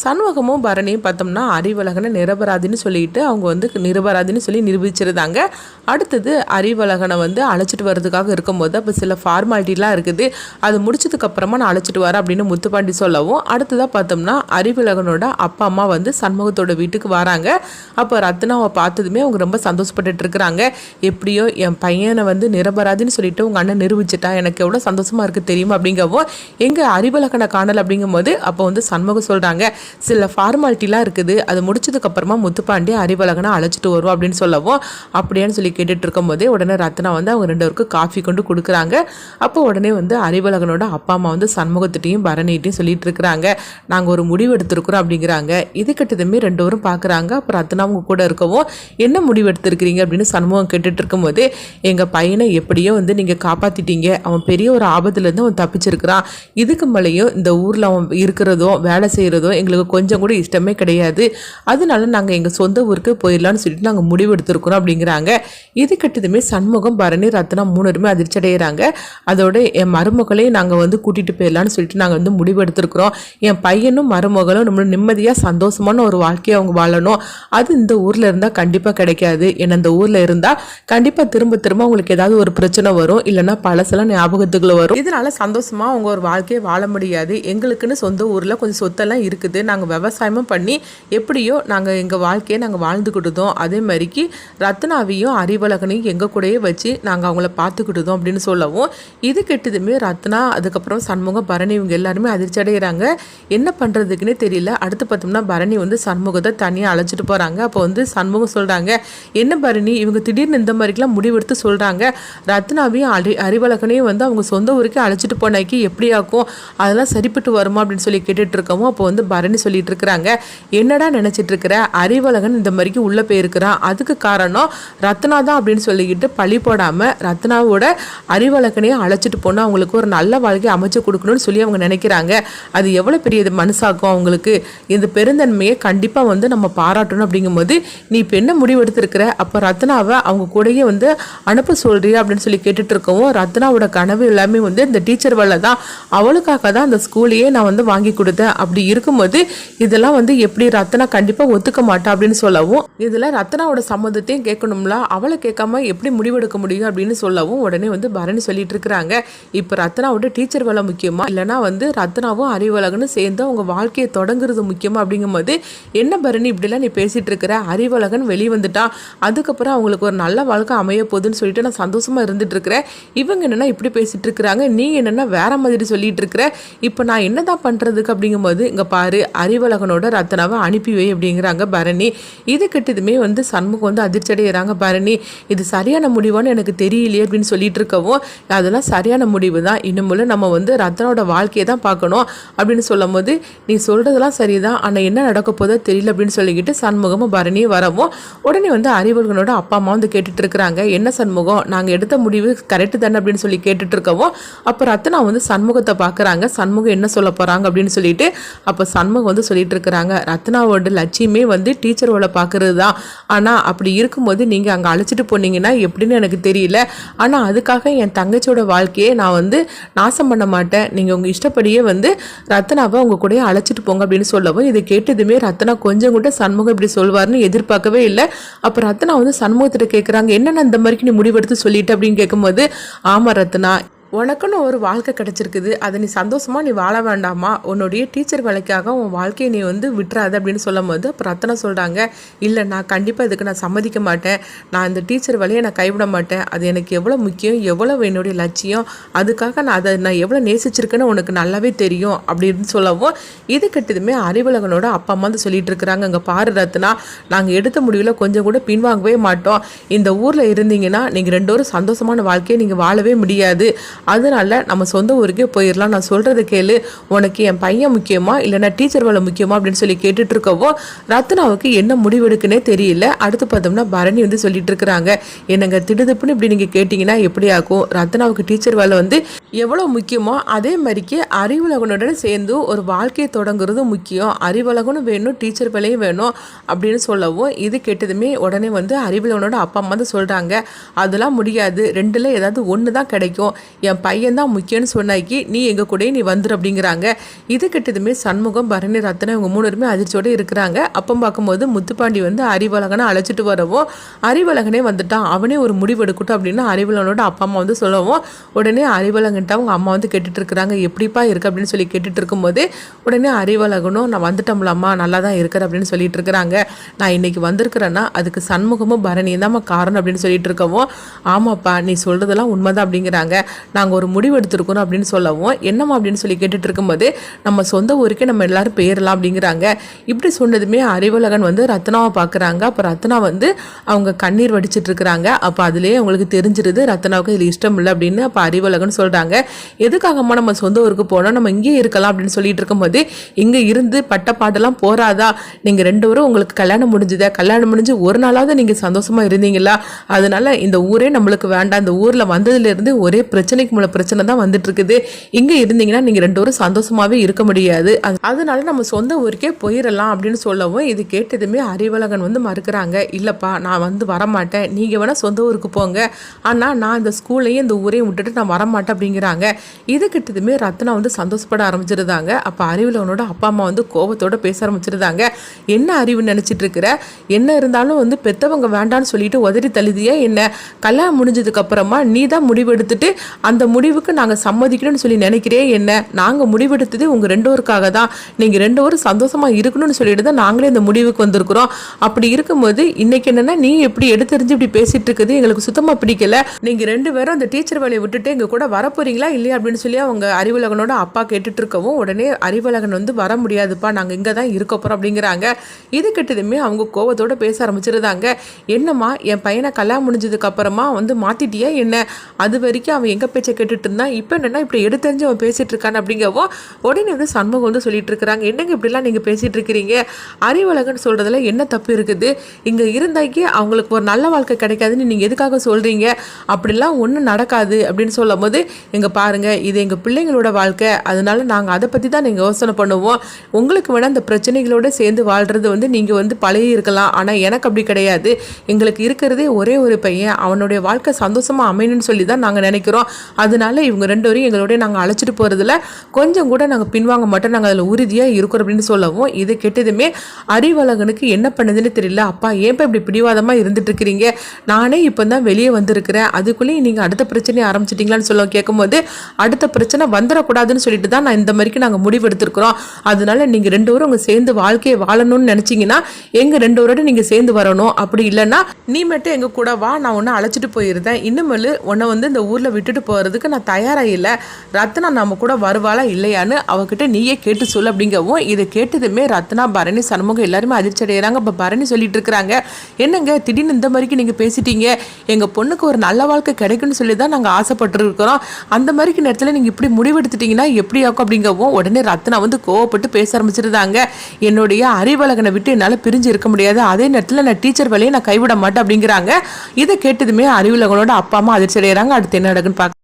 சண்முகமும் பரணியும் பார்த்தோம்னா அறிவழகனை நிரபராதின்னு சொல்லிட்டு அவங்க வந்து நிரபராதின்னு சொல்லி நிரூபிச்சிருந்தாங்க. அடுத்தது அறிவழகனை வந்து அழைச்சிட்டு வர்றதுக்காக இருக்கும்போது அப்போ சில ஃபார்மாலிட்டிலாம் இருக்குது. அது முடிச்சதுக்கப்புறமா நான் அழைச்சிட்டு வரேன் அப்படின்னு முத்துப்பாண்டி சொல்லவும் அடுத்ததாக பார்த்தோம்னா அறிவழகனோட அப்பா அம்மா வந்து சண்முகத்தோட வீட்டுக்கு வராங்க. அப்போ ரத்னாவை பார்த்ததுமே அவங்க ரொம்ப சந்தோஷப்பட்டுட்டு இருக்கிறாங்க. எப்படியோ என் பையனை வந்து நிரபராதின்னு சொல்லிட்டு உங்கள் அண்ணன் நிரூபிச்சிட்டா எனக்கு எவ்வளோ சந்தோஷமாக இருக்குது தெரியுமா அப்படிங்கவும் எங்கள் அறிவழகனை காணல் அப்படிங்கும்போது அப்போ வந்து சண்முகம் சொல்கிறாங்க சில ஃபார்மாலிட்டிலாம் இருக்குது. அது முடிச்சதுக்கப்புறமா முத்துப்பாண்டி அறிவழகனை அழைச்சிட்டு வருவோம் அப்படின்னு சொல்லவும் அப்படியான்னு சொல்லி கேட்டுட்டு இருக்கும்போதே உடனே ரத்னா வந்து அவங்க ரெண்டு பேருக்கும் காஃபி கொண்டு கொடுக்குறாங்க. அப்போ உடனே வந்து அறிவழகனோட அப்பா அம்மா வந்து சண்முகத்திட்டையும் பரணிகிட்டையும் சொல்லிட்டு இருக்கிறாங்க. நாங்கள் ஒரு முடிவு எடுத்திருக்கிறோம் அப்படிங்கிறாங்க. இது கிட்டதுமே ரெண்டு பேரும் பார்க்குறாங்க அப்புறம் ரத்னா அவங்க கூட இருக்கவும் என்ன முடிவு எடுத்திருக்கிறீங்க? அப்படின்னு சண்முகம் கேட்டுட்டு இருக்கும்போது எங்கள் பையனை எப்படியோ வந்து நீங்கள் காப்பாற்றிட்டீங்க அவன் பெரிய ஒரு ஆபத்துலேருந்து அவன் தப்பிச்சிருக்கிறான். இதுக்கு மேலேயும் இந்த ஊரில் அவன் இருக்கிறதோ வேலை செய்கிறதோ எங்களுக்கு எங்களுக்கு கொஞ்சம் கூட இஷ்டமே கிடையாது. அதனால நாங்கள் எங்கள் சொந்த ஊருக்கு போயிடலான்னு சொல்லிட்டு நாங்கள் முடிவு எடுத்திருக்கிறோம் அப்படிங்கிறாங்க. இது கட்டதுமே சண்முகம் பரணி ரத்னா மூணுருமே அதிர்ச்சி அடைகிறாங்க அதோட என் மருமகளையும் நாங்கள் வந்து கூட்டிகிட்டு போயிடலான்னு சொல்லிட்டு நாங்கள் வந்து முடிவு எடுத்திருக்கிறோம் என் பையனும் மருமகளும் நம்மளும் நிம்மதியாக சந்தோஷமான ஒரு வாழ்க்கையை அவங்க வாழணும். அது இந்த ஊரில் இருந்தால் கண்டிப்பாக கிடைக்காது. ஏன்னா இந்த ஊரில் இருந்தால் கண்டிப்பாக திரும்ப திரும்ப அவங்களுக்கு ஏதாவது ஒரு பிரச்சனை வரும். இல்லைன்னா பழசெல்லாம் ஞாபகத்துக்குள்ள வரும். இதனால சந்தோஷமாக அவங்க ஒரு வாழ்க்கையை வாழ முடியாது. எங்களுக்குன்னு சொந்த ஊரில் கொஞ்சம் சொத்தெல்லாம் இருக்குது. நாங்கள் விவசாயமும் பண்ணி எப்படியோ நாங்கள் எங்கள் வாழ்க்கையை நாங்கள் வாழ்ந்துக்கிட்டுதோம் அதே மாதிரிக்கு ரத்னாவையும் அறிவழகனையும் எங்கள் கூடயே வச்சு நாங்கள் அவங்கள பார்த்துக்கிட்டுதோம் அப்படின்னு சொல்லவும் இது கெட்டதுமே ரத்னா அதுக்கப்புறம் சண்முகம் பரணி இவங்க எல்லாருமே அதிர்ச்சி அடைகிறாங்க என்ன பண்ணுறதுக்குன்னே தெரியல. அடுத்து பார்த்தோம்னா பரணி வந்து சண்முகத்தை தனியாக அழைச்சிட்டு போகிறாங்க அப்போ வந்து சண்முகம் சொல்கிறாங்க என்ன பரணி? இவங்க திடீர்னு இந்த மாதிரிக்கெலாம் முடிவெடுத்து சொல்கிறாங்க ரத்னாவையும் அறி அறிவழகனையும் வந்து அவங்க சொந்த ஊருக்கே அழைச்சிட்டு போனாக்கி எப்படி ஆக்கும் அதெல்லாம் சரிப்பட்டு வருமா? அப்படின்னு சொல்லி கேட்டுட்டு இருக்கவும் அப்போ வந்து பரணி சொல்லிட்டு இருக்கிறாங்க. என்னடா நினச்சிட்டு இருக்கிற? அறிவழகன் இந்த மாதிரிக்கு உள்ளே போயிருக்கிறான். அதுக்கு காரணம் ரத்னா தான் அப்படின்னு சொல்லிக்கிட்டு பழி போடாமல் ரத்னாவோட அறிவழகனையும் அழைச்சிட்டு போனால் அவங்களுக்கு ஒரு நல்ல வாழ்க்கையை அமைச்சு கொடுக்கணும்னு சொல்லி அவங்க நினைக்கிறாங்க. அது எவ்வளோ பெரிய இது மனசாக்கும் அவங்களுக்கு. இந்த பெருந்தன்மையை கண்டிப்பாக வந்து நம்ம பாராட்டணும் அப்படிங்கும்போது நீ இப்போ என்ன முடிவு எடுத்திருக்கிற அப்போ ரத்னாவை அவங்க கூடயே வந்து அனுப்ப சொல்றியா? அப்படின்னு சொல்லி கேட்டுட்டு இருக்கவும் ரத்னாவோட கனவு எல்லாமே வந்து இந்த டீச்சர் வல்ல தான் அவளுக்காக தான் அந்த ஸ்கூலையே நான் வந்து வாங்கி கொடுத்தேன். அப்படி இருக்கும்போது இதெல்லாம் வந்து எப்படி ரத்னா கண்டிப்பாக ஒத்துக்க மாட்டா அப்படின்னு சொல்லவும் இதில் ரத்னாவோட சம்மந்தத்தையும் கேட்கணும்ல அவளை கேட்காம எப்படி முடிவெடுக்க முடியும் அப்படின்னு சொல்லவும் உடனே வந்து பரணி சொல்லிட்டு இருக்கிறாங்க. இப்போ ரத்னாவோட டீச்சர் வேலை முக்கியமா? இல்லைனா வந்து ரத்னாவும் அறிவழகனும் சேர்ந்து அவங்க வாழ்க்கையை தொடங்குறது முக்கியமா? அப்படிங்கும்போது என்ன பரணி இப்படிலாம் நீ பேசிட்டு இருக்கிற? அறிவழகன் வெளியே வந்துட்டான் அதுக்கப்புறம் அவங்களுக்கு ஒரு நல்ல வாழ்க்கை அமைய போகுதுன்னு சொல்லிட்டு நான் சந்தோஷமா இருந்துட்டு இருக்கிறேன். இவங்க என்னன்னா இப்படி பேசிட்டு இருக்கிறாங்க. நீ என்னன்னா வேற மாதிரி சொல்லிட்டு இருக்கிற. இப்போ நான் என்னதான் பண்றதுக்கு? அப்படிங்கும்போது இங்க பாரு அறிவழகனோட ரத்னாவை அனுப்பி வை அப்படிங்கிறாங்க பரணி. இது கிட்டதுமே வந்து சண்முகம் வந்து அதிர்ச்சி அடைகிறாங்க பரணி. இது சரியான முடிவான்னு எனக்கு தெரியலையே அப்படின்னு சொல்லிட்டு இருக்கவும் அதெல்லாம் சரியான முடிவு தான். இன்னும் நம்ம வந்து ரத்னாவோட வாழ்க்கையை தான் பார்க்கணும் அப்படின்னு சொல்லும் போது நீ சொல்கிறதெல்லாம் சரிதான் ஆனால் என்ன நடக்க போதோ தெரியல அப்படின்னு சொல்லிக்கிட்டு சண்முகமும் பரணியும் வரவும் உடனே வந்து அறிவர்களோட அப்பா அம்மா வந்து கேட்டுட்டு இருக்கிறாங்க. என்ன சண்முகம் நாங்கள் எடுத்த முடிவு கரெக்டு தானே அப்படின்னு சொல்லி கேட்டுட்டு இருக்கவும் அப்போ ரத்னா வந்து சண்முகத்தை பார்க்குறாங்க. சண்முகம் என்ன சொல்ல போகிறாங்க அப்படின்னு சொல்லிட்டு அப்போ சண்முகம் வந்து சொல்லிட்டு இருக்கிறாங்க ரத்னாவோட லட்சியமே வந்து டீச்சர் வேலை பார்க்கறது தான் ஆனால் அப்படி இருக்கும்போது நீங்கள் அங்கே அழைச்சிட்டு போனீங்கன்னா எப்படின்னு எனக்கு தெரியல. ஆனால் அதுக்காக என் தங்கச்சியோட வாழ்க்கையை நான் வந்து நாசம் பண்ண மாட்டேன். நீங்கள் உங்கள் இஷ்டப்படியே வந்து ரத்னாவை உங்க கூடயே அழைச்சிட்டு போங்க அப்படின்னு சொல்லவும் இதை கேட்டதுமே ரத்னா கொஞ்சம் கூட சண்முகம் இப்படி சொல்வார்னு எதிர்பார்க்கவே இல்லை. அப்போ ரத்னா வந்து சண்முகத்திட்ட கேட்குறாங்க என்னென்ன இந்த மாதிரிக்கு நீ முடிவெடுத்து சொல்லிட்டு? அப்படின்னு கேட்கும்போது ஆமாம் ரத்னா உனக்குன்னு ஒரு வாழ்க்கை கிடச்சிருக்குது. அதை நீ சந்தோஷமாக நீ வாழ வேண்டாமா? உன்னுடைய டீச்சர் வேலைக்காக உன் வாழ்க்கையை நீ வந்து விட்டுறாத அப்படின்னு சொல்லும் போது அப்புறம் ரத்தனை சொல்கிறாங்க இல்லை நான் கண்டிப்பாக இதுக்கு நான் சம்மதிக்க மாட்டேன். நான் இந்த டீச்சர் வேலையை நான் கைவிட மாட்டேன். அது எனக்கு எவ்வளோ முக்கியம் எவ்வளோ என்னுடைய லட்சியம். அதுக்காக நான் அதை நான் எவ்வளோ நேசிச்சிருக்கேன்னு உனக்கு நல்லாவே தெரியும். அப்படின்னு சொல்லவும் இது கட்டதுமே அறிவலகனோட அப்பா அம்மா வந்து சொல்லிட்டு இருக்கிறாங்க. அங்கே பாரு ரத்னா நாங்கள் எடுத்த முடிவில் கொஞ்சம் கூட பின்வாங்கவே மாட்டோம். இந்த ஊரில் இருந்தீங்கன்னா நீங்கள் ரெண்டு ஒரு சந்தோஷமான வாழ்க்கையை நீங்கள் வாழவே முடியாது. அதனால நம்ம சொந்த ஊருக்கே போயிடலாம் நான் சொல்கிறது கேளு. உனக்கு என் பையன் முக்கியமா? இல்லைன்னா டீச்சர் வேலை முக்கியமா? அப்படின்னு சொல்லி கேட்டுட்டு இருக்கவோ ரத்னாவுக்கு என்ன முடிவெடுக்குன்னே தெரியல. அடுத்து பார்த்தோம்னா பரணி வந்து சொல்லிட்டு இருக்கிறாங்க என்னங்க திடுதுப்புன்னு இப்படி நீங்கள் கேட்டிங்கன்னா எப்படி ஆகும்? ரத்னாவுக்கு டீச்சர் வேலை வந்து எவ்வளோ முக்கியமோ அதே மாதிரிக்கு அறிவுலகனுடன் சேர்ந்து ஒரு வாழ்க்கையை தொடங்குறது முக்கியம். அறிவுலகனும் வேணும் டீச்சர் வேலையும் வேணும் அப்படின்னு சொல்லவும் இது கேட்டதுமே உடனே வந்து அறிவுலகனோட அப்பா அம்மா வந்து சொல்கிறாங்க அதெல்லாம் முடியாது. ரெண்டில் ஏதாவது ஒன்று தான் கிடைக்கும். என் பையன் தான் முக்கியம்னு சொன்னாக்கி நீ எங்கள் கூடயே நீ வந்துரு அப்படிங்கிறாங்க. இது கிட்டதுமே சண்முகம் பரணி ரத்னம் இவங்க மூணு பேருமே அதிர்ச்சியோடு இருக்கிறாங்க. அப்போ பார்க்கும்போது முத்துப்பாண்டி வந்து அறிவழகனை அழைச்சிட்டு வரவும் அறிவழகனே வந்துட்டான். அவனே ஒரு முடிவு எடுக்கட்டும் அப்படின்னு அறிவழகனோட அப்பா அம்மா வந்து சொல்லவும் உடனே அறிவழகன்ட்ட அவங்க அம்மா வந்து கேட்டுட்டு இருக்கிறாங்க. எப்படிப்பா இருக்கு? அப்படின்னு சொல்லி கேட்டுட்டு இருக்கும்போது உடனே அறிவழகனும் நான் வந்துட்டோம்லம்மா நல்லா தான் இருக்கிற அப்படின்னு சொல்லிட்டு இருக்கிறாங்க. நான் இன்னைக்கு வந்திருக்கிறேன்னா அதுக்கு சண்முகமும் பரணியும் தான் காரணம் அப்படின்னு சொல்லிட்டு இருக்கவும் ஆமாப்பா நீ சொல்றதெல்லாம் உண்மைதான் அப்படிங்கிறாங்க. நான் நாங்கள் ஒரு முடிவு எடுத்திருக்கோம் அப்படின்னு சொல்லவும் என்னம்மா அப்படின்னு சொல்லி கேட்டுட்டு இருக்கும்போது நம்ம சொந்த ஊருக்கே நம்ம எல்லாரும் போயிடலாம் அப்படிங்கிறாங்க. இப்படி சொன்னதுமே அறிவழகன் வந்து ரத்னாவை பார்க்குறாங்க அப்போ ரத்னா வந்து அவங்க கண்ணீர் வடிச்சிட்டு இருக்கிறாங்க. அப்போ அதுலேயே அவங்களுக்கு தெரிஞ்சிருது ரத்னாவுக்கு இதில் இஷ்டம் இல்லை அப்படின்னு அப்போ அறிவழகன் சொல்கிறாங்க எதுக்காகம்மா நம்ம சொந்த ஊருக்கு போனோம்? நம்ம இங்கேயே இருக்கலாம் அப்படின்னு சொல்லிட்டு இருக்கும்போது இங்கே இருந்து பட்ட பாட்டெல்லாம் நீங்கள் ரெண்டு பேரும் உங்களுக்கு கல்யாணம் முடிஞ்சுதா? கல்யாணம் முடிஞ்சு ஒரு நாளாவது நீங்கள் சந்தோஷமாக இருந்தீங்களா? அதனால இந்த ஊரே நம்மளுக்கு வேண்டாம். இந்த ஊரில் வந்ததுலேருந்து ஒரே பிரச்சனைக்கு மூல பிரச்சனை தான் வந்துட்டு இருக்குது இங்கே இருந்தீங்கன்னா நீங்கள் ரெண்டு பேரும் சந்தோஷமாவே இருக்க முடியாது. அதனால நம்ம சொந்த ஊருக்கே போயிடலாம் அப்படின்னு சொல்லவும் இது கேட்டதுமே அறிவழகன் வந்து மறுக்கிறாங்க. இல்லைப்பா நான் வந்து வரமாட்டேன். நீங்கள் வேணால் சொந்த ஊருக்கு போங்க. ஆனால் நான் இந்த ஸ்கூல்லையும் இந்த ஊரையும் விட்டுட்டு நான் வரமாட்டேன் அப்படிங்கிறாங்க. இது கிட்டதுமே ரத்னா வந்து சந்தோஷப்பட ஆரம்பிச்சிருந்தாங்க. அப்போ அறிவுலவனோட அப்பா அம்மா வந்து கோபத்தோட பேச ஆரம்பிச்சிருந்தாங்க. என்ன அறிவு நினச்சிட்டு இருக்கிற என்ன இருந்தாலும் வந்து பெத்தவங்க வேண்டான்னு சொல்லிட்டு உதறி தழுதியா என்ன? கல்யாணம் முடிஞ்சதுக்கு அப்புறமா நீ தான் முடிவெடுத்துட்டு அந்த முடிவுக்கு நாங்கள் சம்மதிக்கணும்னு சொல்லி நினைக்கிறே என்ன? நாங்கள் முடிவெடுத்தது உங்கள் ரெண்டோருக்காக தான். நீங்கள் ரெண்டோரும் சந்தோஷமாக இருக்கணும்னு சொல்லிட்டு தான் நாங்களே இந்த முடிவுக்கு வந்திருக்கிறோம். அப்படி இருக்கும்போது இன்னைக்கு என்னென்னா நீ எப்படி எடுத்தறிஞ்சு இப்படி பேசிட்டு இருக்குது? எங்களுக்கு சுத்தமாக பிடிக்கல. நீங்கள் ரெண்டு பேரும் அந்த டீச்சர் வேலையை விட்டுட்டு எங்கள் கூட வரப்போறீங்களா இல்லையா அப்படின்னு சொல்லி அவங்க அறிவுலகனோட அப்பா கேட்டுட்டு இருக்கவும் உடனே அறிவுலகன் வந்து வர முடியாதுப்பா நாங்கள் இங்கே தான் இருக்க போகிறோம் அப்படிங்கிறாங்க. இது கிட்டதுமே அவங்க கோவத்தோட பேச ஆரம்பிச்சிருந்தாங்க என்னம்மா என் பையனை கல்யாணம் முடிஞ்சதுக்கு அப்புறமா வந்து மாத்திட்டியா என்ன? அது வரைக்கும் அவன் எங்கள் பேச்சை கேட்டுட்டு இருந்தான் இப்போ என்னென்னா இப்படி எடுத்தறிஞ்சு அவன் பேசிகிட்டு இருக்கான் அப்படிங்கவோ உடனே வந்து சண்முகம் வந்து சொல்லிட்டு இருக்கிறாங்க. என்னங்க இப்படிலாம் நீங்கள் பேசிகிட்டு இருக்கிறீங்க? அறிவழகன் சொல்கிறதுல என்ன தப்பு இருக்குது? இங்கே இருந்தாக்கி அவங்களுக்கு ஒரு நல்ல வாழ்க்கை கிடைக்காதுன்னு நீங்கள் எதுக்காக சொல்கிறீங்க அப்படிலாம் ஒன்றும் நடக்காது அப்படின்னு சொல்லும் போது இங்கே பாருங்கள் இது எங்கள் பிள்ளைங்களோட வாழ்க்கை. அதனால நாங்கள் அதை பற்றி தான் நீங்கள் யோசனை பண்ணுவோம். உங்களுக்கு வேணால் அந்த பிரச்சனைகளோட சேர்ந்து வாழ்கிறது வந்து நீங்கள் வந்து பழகி இருக்கலாம். ஆனால் எனக்கு அப்படி கிடையாது. எங்களுக்கு இருக்கிறதே ஒரே ஒரு பையன். அவனுடைய வாழ்க்கை சந்தோஷமாக அமையணும்னு சொல்லி தான் நாங்கள் நினைக்கிறோம். அதனால இவங்க ரெண்டு வரையும் எங்களோட நாங்கள் அழைச்சிட்டு போகிறதுல கொஞ்சம் கூட நாங்கள் பின்வாங்க மாட்டோம். நாங்கள் அதில் உறுதியாக இருக்கிறோம் அப்படின்னு சொல்லவும் இது கெட்டதுமே அறிவழகனுக்கு என்ன பண்ணுதுன்னு தெரியல. அப்பா ஏன்ப்பா இப்படி பிடிவாதமாக இருந்துட்டுருக்கிறீங்க? நானே இப்போ தான் வெளியே வந்திருக்கிறேன். அதுக்குள்ளேயும் நீங்கள் அடுத்த பிரச்சனையை ஆரம்பிச்சிட்டீங்களான்னு சொல்ல கேட்கும்போது அடுத்த பிரச்சனை வந்துடக்கூடாதுன்னு சொல்லிட்டு தான் நான் இந்த மாதிரிக்கு நாங்கள் முடிவு எடுத்திருக்கிறோம் அதனால நீங்கள் ரெண்டு பேரும் உங்கள் சேர்ந்து வாழ்க்கையை வாழணும்னு நினச்சிங்கன்னா எங்கள் ரெண்டு பேரோட நீங்கள் சேர்ந்து வரணும். அப்படி இல்லைன்னா நீ மட்டும் எங்கள் கூட வா நான் ஒன்று அழைச்சிட்டு போயிருந்தேன். இன்னுமேலு உன்னை வந்து இந்த ஊரில் விட்டுட்டு போறதுக்கு நான் தயாராக இல்லை. ரத்னா நம்ம கூட வருவாளா இல்லையான்னு அவகிட்ட நீயே கேட்டு சொல்லு அப்படிங்கவும் இதை கேட்டதுமே ரத்னா பரணி சண்முகம் எல்லாருமே அதிர்ச்சி அடைகிறாங்க இப்போ பரணி சொல்லிட்டு இருக்கிறாங்க. என்னங்க திடீர்னு இந்த மாதிரிக்கு நீங்கள் பேசிட்டீங்க. எங்கள் பொண்ணுக்கு ஒரு நல்ல வாழ்க்கை கிடைக்கும்னு சொல்லி தான் நாங்கள் ஆசைப்பட்டுருக்கிறோம். அந்த மாதிரிக்கு நேரத்தில் நீங்கள் இப்படி முடிவெடுத்துட்டீங்கன்னா எப்படி ஆகும் அப்படிங்கவும் உடனே ரத்னா வந்து கோவப்பட்டு பேச ஆரம்பிச்சிருந்தாங்க. என்னுடைய அறிவழகனை விட்டு என்னால் பிரிஞ்சு இருக்க முடியாது. அதே நேரத்தில் நான் டீச்சர் வேலையை நான் கைவிட மாட்டேன் அப்படிங்கிறாங்க. இதை கேட்டதுமே அறிவுலகனோட அப்பா அம்மா அதிர்ச்சி அடைகிறாங்க அடுத்து என்ன நடக்குன்னு பார்க்க